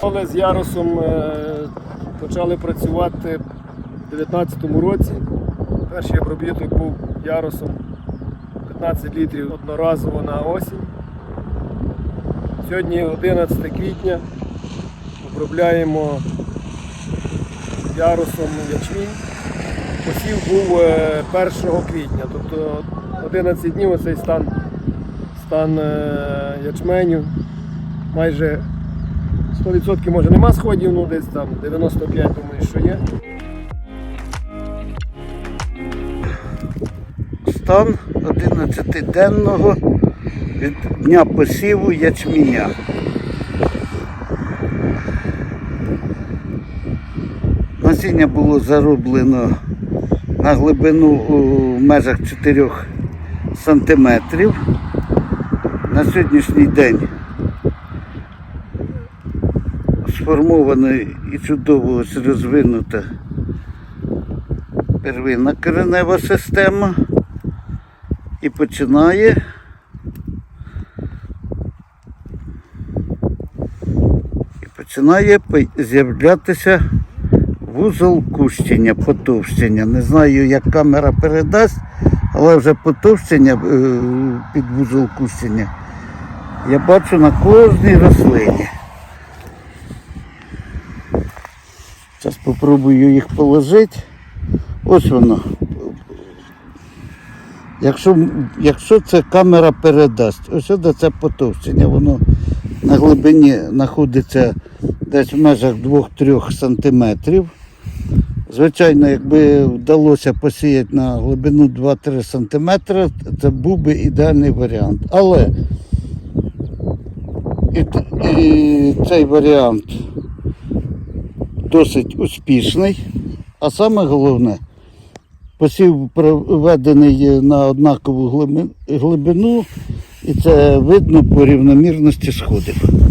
Але з ярусом е, почали працювати в 2019 році. Перший обробіток був ярусом 15 літрів одноразово на осінь. Сьогодні 11 квітня. Обробляємо ярусом ячмінь. Посів був е, 1 квітня, тобто 11 днів оцей стан, стан е, ячменю. Майже 100% може нема сходів, ну десь там 95 думаю, що є. Стан 11-денного від дня посіву ячменя. Насіння було зароблено на глибину у межах 4 сантиметрів. На сьогоднішній день сформована і чудово розвинута первинна коренева система і починає і починає з'являтися вузол кущення, потовщення. Не знаю, як камера передасть, але вже потовщення е, під вузол кущення я бачу на кожній рослині. Зараз спробую їх положити. Ось воно. Якщо, якщо це камера передасть, ось де це потовщення, воно на глибині знаходиться десь в межах 2-3 сантиметрів. Звичайно, якби вдалося посіяти на глибину 2-3 сантиметри, це був би ідеальний варіант. Але і, і цей варіант досить успішний. А саме головне, посів проведений на однакову глибину, і це видно по рівномірності сходів.